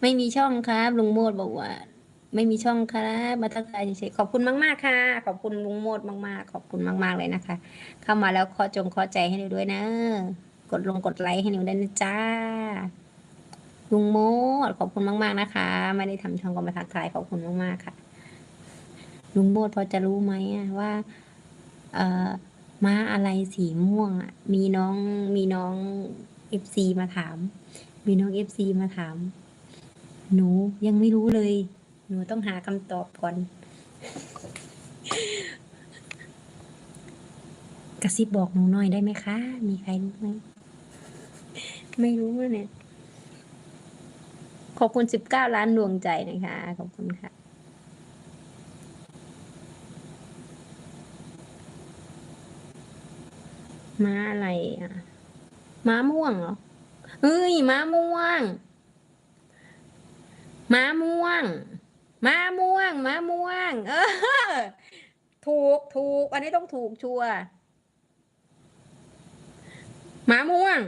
ไม่มีช่องครับลุงโมดบอกว่า ไม่มีช่องครับมาทักทายเฉยๆขอบคุณมากๆค่ะ ขอบคุณลุงโมดมากๆ ขอบคุณมาก ๆเลยนะคะ เข้ามาแล้วขอจงขอใจให้หนูด้วยนะ กดลงกดไลค์ให้หนูได้วยนะจ้าลุงโมดขอบคุณมาก ๆนะคะ ไม่ได้ทำช่องก็มาทักทายขอบคุณมากๆค่ะ ลุงโมดพอจะรู้ไหมว่า เอ่อม้าอะไรสีม่วงอะมีน้องมีน้องเอฟซีมาถาม มีน้องเอฟซีมาถาม หนูยังไม่รู้เลย หนูต้องหาคำตอบก่อน กระซิบบอกหนูหน่อยได้ไหมคะ มีใครรู้ไหม ไม่รู้เนี่ย ขอบคุณสิบเก้าล้านดวงใจนะคะ ขอบคุณค่ะม้าอะไรอะ ม้าม่วงเหรอ เฮ้ย ม้าม่วง ม้าม่วง ม้าม่วง ม้าม่วง เออ ถูกถูก อันนี้ต้องถูกชัวม้าม่วง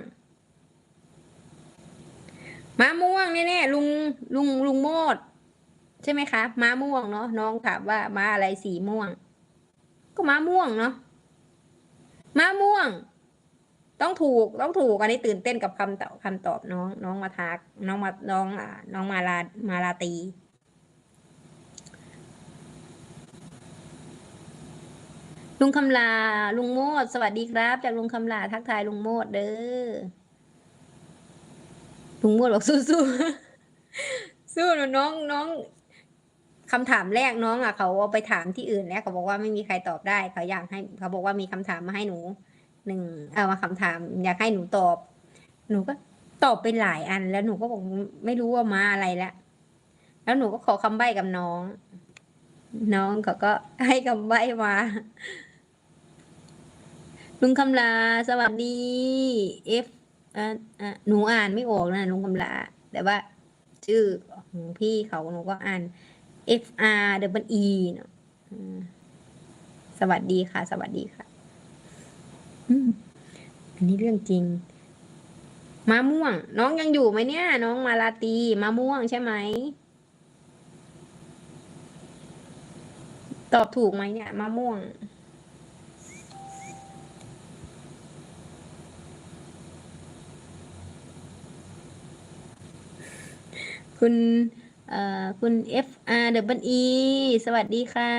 ม้าม่วงแน่ๆลุงลุงลุงโมด ใช่ไหมคะ ม้าม่วงเนาะน้องถามว่าม้าอะไรสีม่วง ก็ม้าม่วงเนาะม้าม่วง ต้องถูกต้องถูกอันนี้ตื่นเต้นกับคำตอบคำตอบน้อง น้องมาทัก น้องมาน้องอ่าน้องมาลามาลาตี ลุงคำลา ลุงโมด สวัสดีครับ จากลุงคำลาทักทายลุงโมดเด้อลุงโมดบอกสู้สู้สู้นูน้องน้องคำถามแรกน้องอะเขาเอาไปถามที่อื่นแล้วเขาบอกว่าไม่มีใครตอบได้เขาอยากให้เขาบอกว่ามีคำถามมาให้หนู หนึ่งเอามาคำถาม อยากให้หนูตอบ หนูก็ตอบไปหลายอัน แล้วหนูก็บอกไม่รู้ว่ามาอะไรแล้วแล้วหนูก็ขอคำใบ้กับน้อง น้องเขาก็ให้คำใบ้มาลุงคำลาสวัสดี F อะอะหนูอ่านไม่ออกนะลุงคำลา แต่ว่า ชื่อของพี่เขาหนูก็อ่าน F R W E เนอะสวัสดีค่ะ สวัสดีค่ะ อันนี้เรื่องจริงมะม่วง น้องยังอยู่ไหมเนี่ย น้องมาลาตีมะม่วงใช่ไหมตอบถูกไหมเนี่ยมะม่วง คุณเอ่อคุณ F R W E สวัสดีค่ะ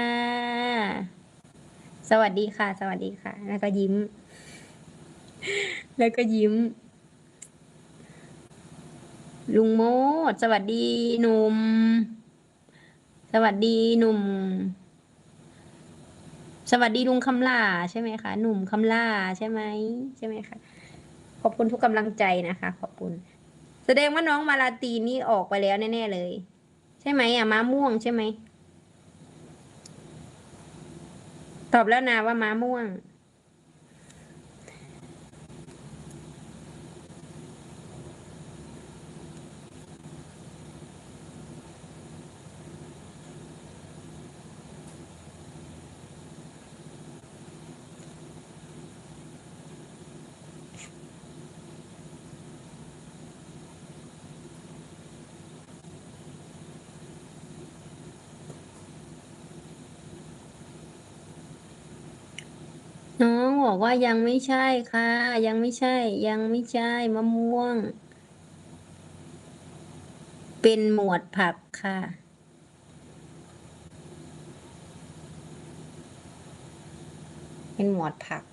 สวัสดีค่ะ สวัสดีค่ะ แล้วก็ยิ้ม แล้วก็ยิ้ม ลุงโมดสวัสดีหนุ่ม สวัสดีหนุ่ม สวัสดีลุงคำลาใช่ไหมคะ หนุ่มคำลาใช่ไหมใช่ไหมคะ ขอบคุณทุกกำลังใจนะคะ ขอบคุณ แสดงว่าน้องมาลาตีนี่ออกไปแล้วแน่ๆเลย ใช่ไหมอะม้าม่วงใช่ไหมตอบแล้วนะว่าม้าม่วง บอกว่ายังไม่ใช่ค่ะ ยังไม่ใช่ ยังไม่ใช่มะม่วง เป็นหมวดผักค่ะ เป็นหมวดผัก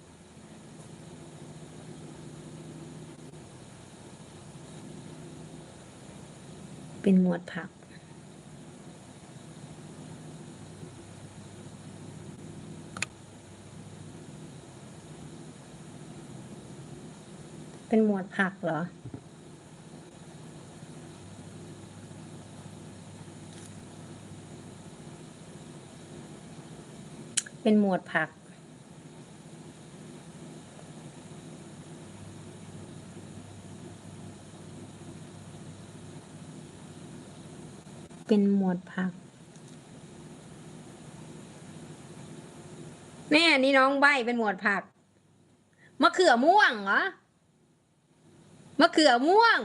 เป็นหมวดผัก เป็นหมวดผักเหรอ เป็นหมวดผัก เป็นหมวดผักแน่นี่น้องใบเป็นหมวดผัก มะเขือม่วงเหรอ มะเขือม่วง